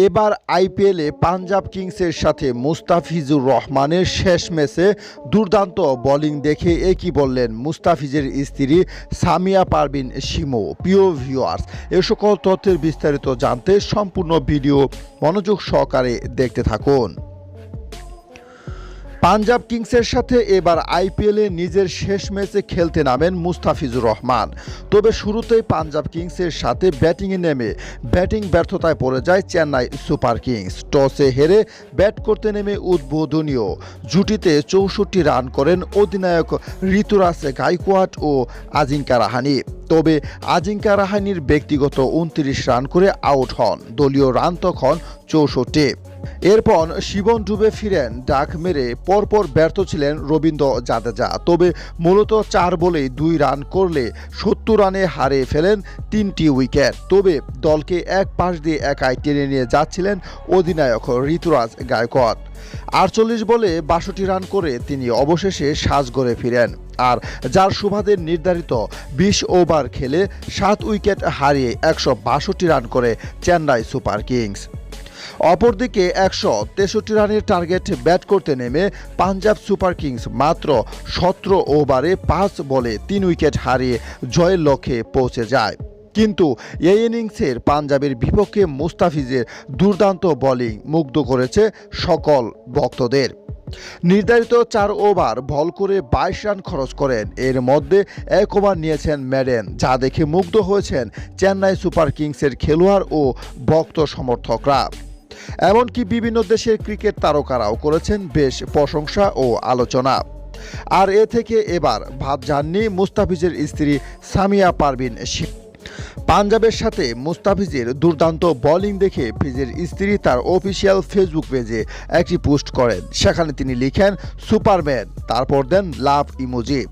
এবার আইপিএলে পাঞ্জাব কিংসের সাথে মুস্তাফিজুর রহমানের শেষ ম্যাচে দুর্দান্ত বোলিং দেখে একই বললেন মুস্তাফিজের স্ত্রী সামিয়া পারবিন সিমো পিও ভিউয়ার্স এ সকল তথ্যের বিস্তারিত জানতে সম্পূর্ণ ভিডিও মনোযোগ সহকারে দেখতে থাকুন। পাঞ্জাব কিংসের সাথে এবার আইপিএলে নিজের শেষ ম্যাচে খেলতে নামেন মুস্তাফিজুর রহমান। তবে শুরুতেই পাঞ্জাব কিংসের সাথে ব্যাটিংয়ে নেমে ব্যাটিং ব্যর্থতায় পড়ে যায় চেন্নাই সুপার কিংস। টসে হেরে ব্যাট করতে নেমে উদ্বোধনীয় জুটিতে চৌষট্টি রান করেন অধিনায়ক ঋতুরাজ গাইকোয়াট ও আজিঙ্কা রাহানি। তবে আজিঙ্কা রাহানির ব্যক্তিগত উনত্রিশ রান করে আউট হন। দলীয় রান তখন চৌষট্টি। এরপর শিবন ডুবে ফিরেন, ডাক মেরে পরপর ব্যর্থ ছিলেন রবীন্দ্র জাদেজা। তবে মূলত চার বলেই দুই রান করলে সত্তর রানে হারিয়ে ফেলেন তিনটি উইকেট। তবে দলকে এক পাশ দিয়ে একাই টেনে নিয়ে যাচ্ছিলেন অধিনায়ক ঋতুরাজ গায়কোয়াড। আটচল্লিশ বলে বাষট্টি রান করে তিনি অবশেষে সাজ গড়ে ফিরেন। আর যার সুবাদের নির্ধারিত বিশ ওভার খেলে সাত উইকেট হারিয়ে একশো বাষট্টি রান করে চেন্নাই সুপার কিংস। অপরদিকে একশো তেষট্টি রানের টার্গেট ব্যাট করতে নেমে পাঞ্জাব সুপার কিংস মাত্র সতেরো ওভারে পাঁচ বলে তিন উইকেট হারিয়ে জয়ের লক্ষ্যে পৌঁছে যায়। কিন্তু এই ইনিংসের পাঞ্জাবের বিপক্ষে মুস্তাফিজের দুর্দান্ত বোলিং মুগ্ধ করেছে সকল ভক্তদের। নির্ধারিত চার ওভার বল করে বাইশ রান খরচ করেন। এর মধ্যে এক ওভার নিয়েছেন ম্যাডেন, যা দেখে মুগ্ধ হয়েছেন চেন্নাই সুপার কিংসের খেলোয়াড় ও ভক্ত সমর্থকরা। এমনকি বিভিন্ন দেশের ক্রিকেট তারকারাও করেছেন বেশ প্রশংসা ও আলোচনা। আর এ থেকে এবার ভাব জাননি মুস্তাফিজের স্ত্রী সামিয়া পারবিন পাঞ্জাবের সাথে মুস্তাফিজের দুর্দান্ত বোলিং দেখে ফিজের স্ত্রী তার অফিসিয়াল ফেসবুক পেজে একটি পোস্ট করেন। সেখানে তিনি লিখেন, সুপারম্যান। তারপর দেন, লাভ ইমোজি।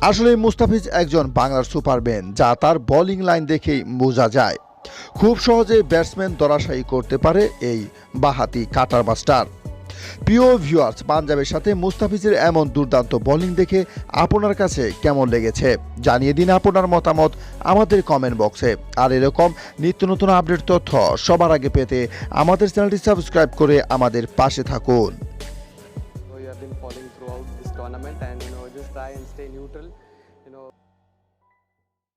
আসলে মুস্তাফিজ একজন বাংলার সুপারম্যান, যা তার বোলিং লাইন দেখেই বোঝা যায়। খুব সহজে ব্যাটসম্যান দরাশায়ী করতে পারে এই বাহাতি কাটার মাস্টার। প্রিয় ভিউয়ার্স পাঞ্জাবের সাথে মুস্তাফিজের এমন দুর্দান্ত বোলিং দেখে আপনার কাছে কেমন লেগেছে? জানিয়ে দিন আপনার মতামত আমাদের কমেন্ট বক্সে আর এরকম নিত্য নতুন আপডেট তথ্য সবার আগে পেতে আমাদের চ্যানেলটি সাবস্ক্রাইব করে আমাদের পাশে থাকুন।